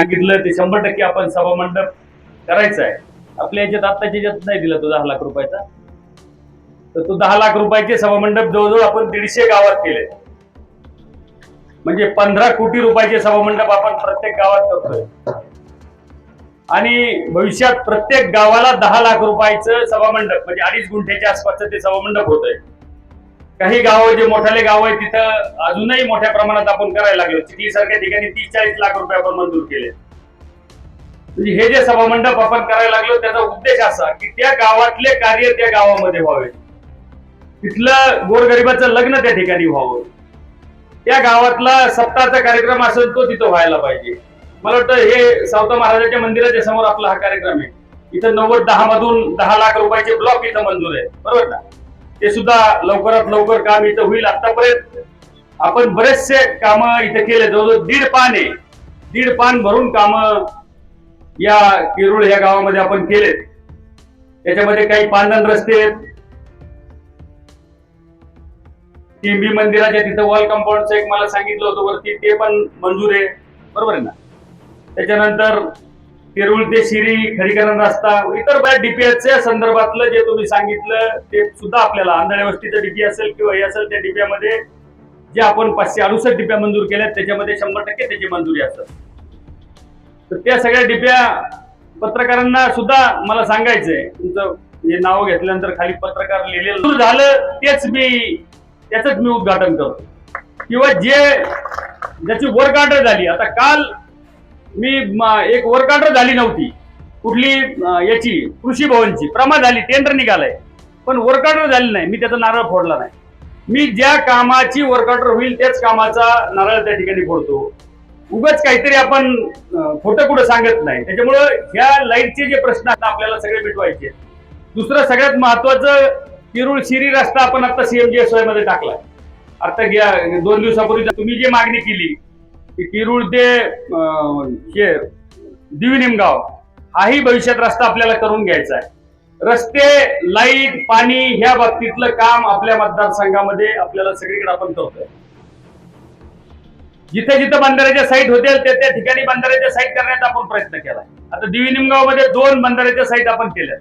सांगितलं ते शंभर टक्के आपण सभामंडप करायचं आहे. आपल्या याच्यात आत्ताच्या याच्यात नाही दिला तो दहा लाख रुपयाचा. तर तो दहा लाख रुपयाचे सभामंडप जवळजवळ आपण दीडशे गावात केले. म्हणजे पंधरा कोटी रुपयाचे सभामंडप आपण प्रत्येक गावात करतोय. आणि भविष्यात प्रत्येक गावाला दहा लाख रुपयाचं सभामंडप म्हणजे अडीच गुंठ्याच्या आसपासचं ते सभामंडप होत आहे काही गाव जे मोठाले गाव आहे तिथं अजूनही मोठ्या प्रमाणात आपण करायला लागलो. चिखली सारख्या ठिकाणी तीस चाळीस लाख रुपये आपण मंजूर केले. म्हणजे हे जे सभामंडप आपण करायला लागलो त्याचा उद्देश असा की त्या गावातले कार्य त्या गावामध्ये व्हावे. तिथलं गोरगरिबाचं लग्न त्या ठिकाणी व्हावं. त्या गावातला सप्ताहाचा कार्यक्रम असेल तो तिथं व्हायला पाहिजे. मला वाटतं हे सावता महाराजाच्या मंदिराच्या समोर आपला हा कार्यक्रम आहे. इथं नव्वद दहा मधून दहा लाख रुपयाचे ब्लॉक इथं मंजूर आहे. बरोबर ना ते सुद्धा लवकरात लवकर काम इथं होईल आतापर्यंत. आपण बरेचसे काम इथे केले जवळजवळ दीड पान आहे दीड पान भरून काम या किरुळ या गावामध्ये आपण केलेत. त्याच्यामध्ये काही पांदन रस्ते आहेत. टिंबी मंदिराच्या तिथं वॉल कंपाऊंडचं एक मला सांगितलं होतं वरती ते पण मंजूर आहे. बरोबर आहे ना? त्याच्यानंतर किरुळ ते शिरी खडीकरण रस्ता इतर बऱ्याच डीपीएसच्या संदर्भातलं जे तुम्ही सांगितलं ते सुद्धा आपल्याला आंधळ्या वस्तीचं डीपी असेल किंवा हे असेल त्या डिप्यामध्ये जे आपण पाचशे अडुसष्ट डिप्या मंजूर केल्या त्याच्यामध्ये शंभर टक्के त्याची मंजुरी असतात तर त्या सगळ्या डिप्या पत्रकारांना सुद्धा मला सांगायचंय तुमचं हे नाव घेतल्यानंतर खाली पत्रकार लिहिलेलं झालं तेच मी त्याच मी उद्घाटन करतो. किंवा जे ज्याची वर्क ऑर्डर झाली आता काल मी एक वर्क ऑर्डर झाली नव्हती. कुठली याची कृषी भवनची. प्रमा झाली टेंडर निघालाय. पण वर्क ऑर्डर झाली नाही. मी त्याचा नारळ फोडला नाही. मी ज्या कामाची वर्क ऑर्डर होईल त्याच कामाचा नारळ त्या ठिकाणी फोडतो. उगाच काहीतरी आपण खोटं कुठं सांगत नाही. त्याच्यामुळं ह्या लाईटचे जे प्रश्न आहेत आपल्याला सगळे मिटवायचे दुसरं सगळ्यात महत्वाचं किरुळ शिरी रस्ता आपण आता सीएमजीएसवायमध्ये टाकला आता घ्या दोन दिवसापूर्वी तुम्ही जी मागणी केली तिरुळ ते हे दिवी निमगाव हाही भविष्यात रस्ता आपल्याला करून घ्यायचा आहे. रस्ते लाइट पाणी ह्या बाबतीतलं काम आपल्या मतदारसंघामध्ये आपल्याला सगळीकडे आपण करतोय. जिथे जिथे बंधाऱ्याच्या साईट होतील त्या त्या ठिकाणी बंधाऱ्याच्या साईट करण्याचा आपण प्रयत्न केला आता दिवी निमगावमध्ये दोन बंधाऱ्याच्या साईट आपण केल्या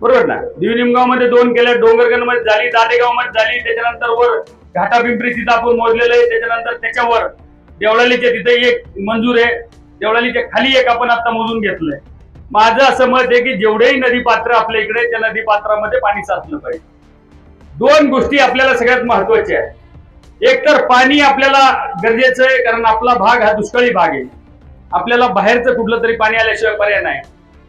बरोबर ना? दिवी निमगावमध्ये दोन केल्या डोंगरगणमध्ये झाली दादेगावमध्ये झाली त्याच्यानंतर वर घाटा पिंपरी तिथं आपण मोजलेलं आहे त्याच्यानंतर त्याच्यावर देवळालीच्या तिथे एक मंजूर आहे. देवळालीच्या खाली एक आपण आता मोजून घेतलंय. माझं असं मत आहे की जेवढेही नदी पात्र आपल्या इकडे त्या नदी पात्रामध्ये पाणी साचलं पाहिजे. दोन गोष्टी आपल्याला सगळ्यात महत्त्वाच्या आहेत. एक तर पाणी आपल्याला गरजेचं आहे कारण आपला भाग हा दुष्काळी भाग आहे. आपल्याला बाहेरचं कुठलं तरी पाणी आल्याशिवाय पर्याय नाही.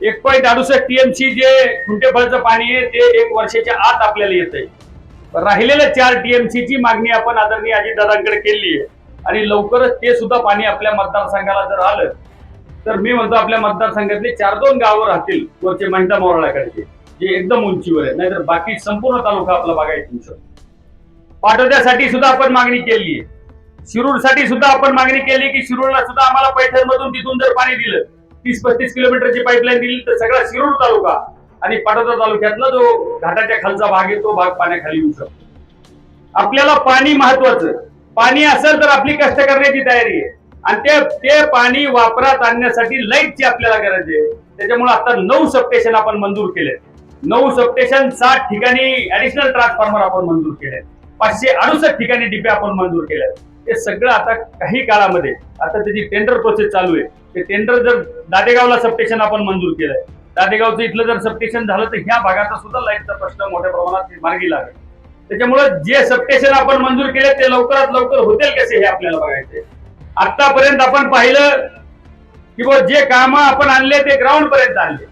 एक पॉईंट अडुसष्ट टीएमसी जे खुंटेफळचं पाणी आहे ते एक वर्षाच्या आत आपल्याला येत आहे राहिलेल्या चार टीएमसीची मागणी आपण आदरणीय अजितदादांकडे केली आहे. आणि लवकरच ते सुद्धा पाणी आपल्या मतदारसंघाला जर आलं तर मी म्हणतो आपल्या मतदारसंघातले चार दोन गावं राहतील वरचे महिंदा मोराळ्याकडचे जे एकदम उंचीवर आहे नाहीतर बाकी संपूर्ण तालुका आपला बघायचा येऊ शकतो. पाटोद्यासाठी सुद्धा आपण मागणी केली आहे. शिरूरसाठी सुद्धा आपण मागणी केली की शिरूरला सुद्धा आम्हाला पैठण मधून तिथून जर पाणी दिलं तीस पस्तीस किलोमीटरची पाईपलाईन दिली तर सगळा शिरूर तालुका आणि पाटोदा तालुक्यातला जो घाटाच्या खालचा भाग आहे तो भाग पाण्याखाली येऊ शकतो. आपल्याला पाणी महत्वाचं पाणी असेल तर आपली कष्ट करण्याची तयारी आहे. आणि ते ते पाणी वापरात आणण्यासाठी लाईटची आपल्याला गरज आहे. त्याच्यामुळे आता नऊ सबस्टेशन आपण मंजूर केले नऊ सबस्टेशन सात ठिकाणी ऍडिशनल ट्रान्सफॉर्मर आपण मंजूर केले पाचशे अडुसष्ट ठिकाणी डिपे आपण मंजूर केले ते सगळं आता काही काळामध्ये आता त्याची टेंडर प्रोसेस चालू आहे. ते टेंडर जर दादेगावला सबस्टेशन आपण मंजूर केलंय. दादेगावचं इथलं जर सबस्टेशन झालं तर ह्या भागाचा सुद्धा लाईटचा प्रश्न मोठ्या प्रमाणात मार्गी लागेल. त्याच्यामुळे जे सबस्टेशन आपण मंजूर केले ते लवकरात लवकर होतील कसे हे आपल्याला बघायचे आतापर्यंत आपण पाहिलं की बुवा जे काम आपण आणले ते ग्राउंड पर्यंत आणले.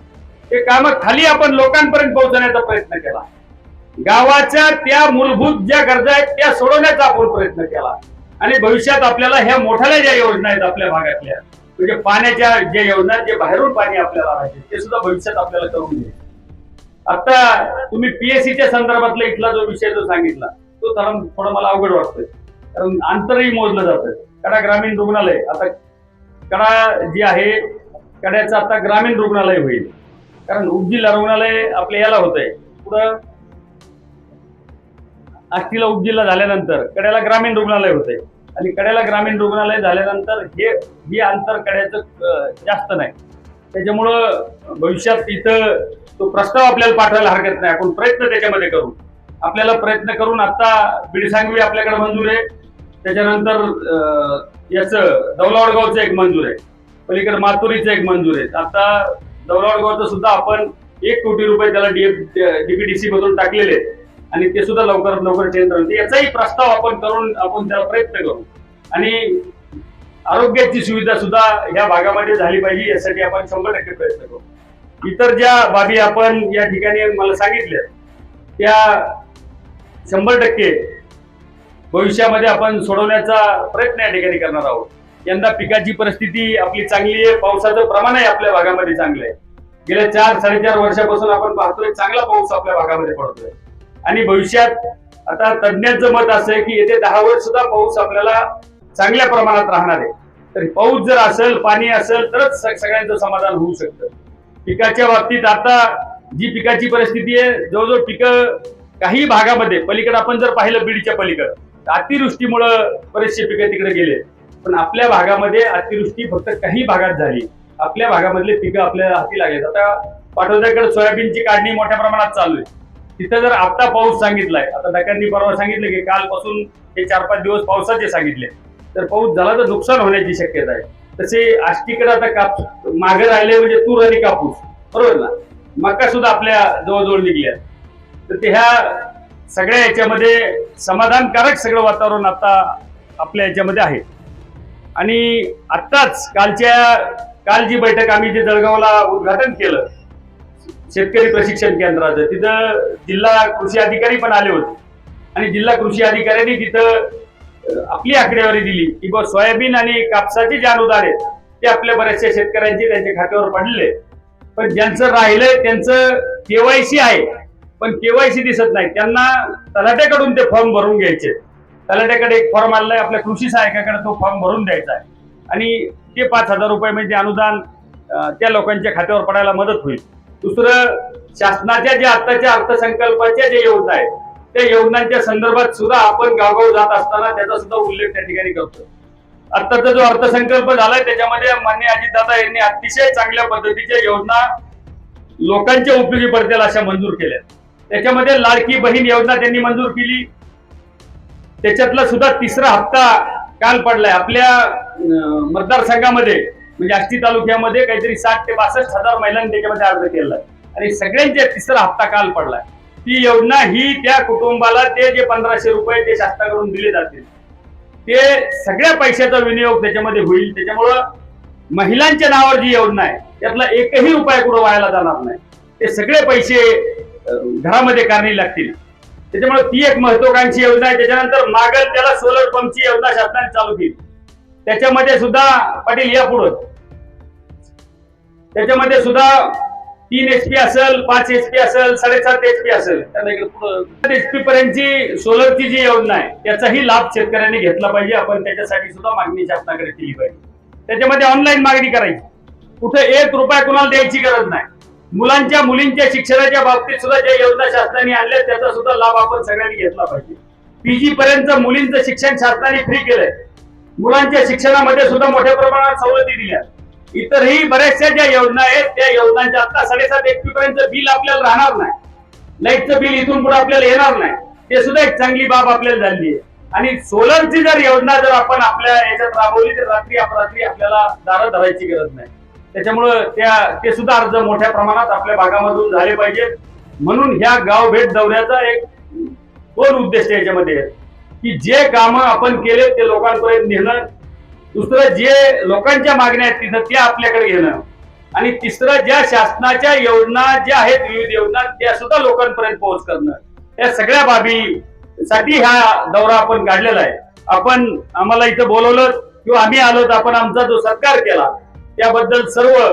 ते काम खाली आपण लोकांपर्यंत पोहोचवण्याचा प्रयत्न केला. गावाच्या त्या मूलभूत ज्या गरजा आहेत त्या सोडवण्याचा आपण प्रयत्न केला. आणि भविष्यात आपल्याला ह्या मोठ्याल्या ज्या योजना आहेत आपल्या भागातल्या म्हणजे पाण्याच्या ज्या योजना आहेत, जे बाहेरून पाणी आपल्याला पाहिजे ते सुद्धा भविष्यात आपल्याला करून घ्यायचे आता तुम्ही पीएससीच्या संदर्भातला इथला जो विषय जो सांगितला तो थोडा थोडा मला अवघड वाटतोय. कारण अंतरही मोजलं जातं कडा ग्रामीण रुग्णालय आता कडा जी आहे कड्याचं आता ग्रामीण रुग्णालय होईल. कारण उपजिल्हा रुग्णालय आपल्या याला होत आहे पुढं आष्टीला उपजिल्हा झाल्यानंतर कड्याला ग्रामीण रुग्णालय होते आणि कड्याला ग्रामीण रुग्णालय झाल्यानंतर हे हे अंतर कड्याचं जास्त नाही. त्याच्यामुळं भविष्यात इथं तो प्रस्ताव आपल्याला पाठवायला हरकत नाही. आपण प्रयत्न त्याच्यामध्ये करू. आपल्याला प्रयत्न करून आता बिडसांगवी आपल्याकडे मंजूर आहे. त्याच्यानंतर अं, याचं दौलावडगावचं एक मंजूर आहे. पलीकडे मातुरीचं एक मंजूर आहे. आता दौलावडगावचं सुद्धा आपण एक कोटी रुपये त्याला डीएफ डीपीडीसी मधून टाकलेले आहेत. आणि ते सुद्धा लवकरात लवकर टेंडर याचाही प्रस्ताव आपण करून आपण त्याला प्रयत्न करू. आणि आरोग्याची सुविधा सुद्धा या भागामध्ये झाली पाहिजे यासाठी आपण शंभर टक्के प्रयत्न करू. इतर ज्या बाबी आपण या ठिकाणी मला सांगितल्या त्या शंभर टक्के भविष्यामध्ये आपण सोडवण्याचा प्रयत्न या ठिकाणी करणार आहोत. यंदा पिकाची परिस्थिती आपली चांगली आहे पावसाचं प्रमाणही आपल्या भागामध्ये चांगलं आहे. गेल्या चार साडेचार वर्षापासून आपण पाहतोय चांगला पाऊस आपल्या भागामध्ये पडतोय. आणि भविष्यात आता तज्ज्ञांचं मत असं आहे की येते दहा वर्ष सुद्धा पाऊस आपल्याला चांगल्या प्रमाणात राहणार आहे. तर पाऊस जर असेल पाणी असेल तरच सगळ्यांचं समाधान होऊ शकतं. पिकाच्या बाबतीत आता जी पिकाची परिस्थिती आहे जवळजवळ पिकं काही भागामध्ये पलीकडे आपण जर पाहिलं बीडच्या पलीकडं तर अतिवृष्टीमुळं बरेचसे पिकं तिकडे गेले. पण आपल्या भागामध्ये अतिवृष्टी फक्त काही भागात झाली. आपल्या भागामधले पिकं आपल्या हाती लागली आता पाठवण्याकडे सोयाबीनची काढणी मोठ्या प्रमाणात चालू आहे. तिथं जर आता पाऊस सांगितलाय आता डकांनी परवा सांगितलं की कालपासून हे चार पाच दिवस पावसाचे सांगितले. तर पाऊस झाला तर नुकसान होण्याची शक्यता आहे. तसे आष्टीकडे आता कापूस मागे राहिले म्हणजे तूर आणि कापूस. बरोबर ना? मका सुद्धा आपल्या जवळजवळ निघल्या. तर ते ह्या सगळ्या याच्यामध्ये समाधानकारक सगळं वातावरण आता आपल्या याच्यामध्ये आहे. आणि आत्ताच कालच्या काल जी बैठक आम्ही जे जळगावला उद्घाटन केलं शेतकरी प्रशिक्षण केंद्राचं तिथं जिल्हा कृषी अधिकारी पण आले होते. आणि जिल्हा कृषी अधिकाऱ्यांनी तिथं आपली आकडेवारी दिली की बा सोयाबीन आणि कापसाचे जे अनुदान आहेत ते आपल्या बऱ्याचशा शेतकऱ्यांचे त्यांच्या खात्यावर पडले पण ज्यांचं राहिलंय त्यांचं केवायसी आहे पण केवायसी दिसत नाही. त्यांना तलाट्याकडून ते फॉर्म भरून घ्यायचे. तलाट्याकडे एक फॉर्म आलाय आपल्या कृषी सहायकाकडे तो फॉर्म भरून द्यायचा आहे. आणि ते पाच हजार रुपये म्हणजे अनुदान त्या लोकांच्या खात्यावर पडायला मदत होईल. दुसरं शासनाच्या ज्या आत्ताच्या अर्थसंकल्पाच्या ज्या योजना आहेत त्या योजनांच्या संदर्भात सुद्धा आपण गावगाव जात असताना त्याचा सुद्धा उल्लेख त्या ठिकाणी करतो आत्ताचा जो अर्थसंकल्प झालाय त्याच्यामध्ये मान्य अजितदादा यांनी अतिशय चांगल्या पद्धतीच्या योजना लोकांच्या उपयोगी पडतील अशा मंजूर केल्या. त्याच्यामध्ये लाडकी बहीण योजना त्यांनी मंजूर केली. त्याच्यातला सुद्धा तिसरा हप्ता काल पडलाय. आपल्या मतदारसंघामध्ये म्हणजे आष्टी तालुक्यामध्ये काहीतरी साठ ते बासष्ट हजार महिलांनी त्याच्यामध्ये अर्ज केलाय. आणि सगळ्यांच्या तिसरा हप्ता काल पडलाय. ती योजना ही त्या कुटुंबाला ते जे पंधराशे रुपये ते शासनाकडून दिले जातील. ते सगळ्या पैशाचा विनियोग त्याच्यामध्ये होईल. त्याच्यामुळं महिलांच्या नावावर जी योजना आहे त्यातला एकही रुपया कुठं व्हायला जाणार नाही. ते सगळे पैसे घरामध्ये कारणी लागतील. त्याच्यामुळे ती एक महत्वाकांक्षी योजना आहे. त्याच्यानंतर मागल त्याला सोलर पंपची योजना शासनाने चालू केली. त्याच्यामध्ये सुद्धा पाटील या पुढं. त्याच्यामध्ये सुद्धा तीन एचपी असेल पाच एचपी असेल साडेसात एचपी असेल. एचपी पर्यंतची सोलरची जी योजना आहे त्याचाही लाभ शेतकऱ्यांनी घेतला पाहिजे. आपण त्याच्यासाठी सुद्धा मागणी शासनाकडे केली पाहिजे. त्याच्यामध्ये ऑनलाईन मागणी करायची. कुठे एक रुपया कुणाला द्यायची गरज नाही. मुलांच्या मुलींच्या शिक्षणाच्या बाबतीत सुद्धा ज्या योजना शासनाने आणल्या त्याचा सुद्धा लाभ आपण सगळ्यांनी घेतला पाहिजे. पीजी पर्यंत मुलींचं शिक्षण शासनाने फ्री केलंय. मुलांच्या शिक्षणामध्ये सुद्धा मोठ्या प्रमाणात सवलती दिल्या इतरही बऱ्याचशा ज्या योजना आहेत त्या योजनांच्या आता साडेसात एक पर्यंत बिल आपल्याला राहणार नाही. लाईटचं बिल इथून पुढे आपल्याला येणार नाही. ते सुद्धा एक चांगली बाब आपल्याला झाली आहे. आणि सोलरची जर योजना जर आपण आपल्या याच्यात राबवली तर रात्री अपरात्री आपल्याला दारं धरायची गरज नाही. त्याच्यामुळं त्या ते सुद्धा अर्ज मोठ्या प्रमाणात आपल्या भागामधून झाले पाहिजेत. म्हणून ह्या गाव भेट दौऱ्याचा एक दोन उद्देश याच्यामध्ये? आहेत की जे कामं आपण केले ते लोकांपर्यंत नेणं दुसरं जे लोकांच्या मागण्या आहेत तिथं त्या आपल्याकडे घेणं. आणि तिसरं ज्या शासनाच्या योजना ज्या आहेत विविध योजना त्या सुद्धा लोकांपर्यंत पोहोच करणं. या सगळ्या बाबी साठी हा दौरा आपण काढलेला आहे. आपण आम्हाला इथं बोलवलं किंवा आम्ही आलो तर आपण आमचा जो सत्कार केला त्याबद्दल सर्व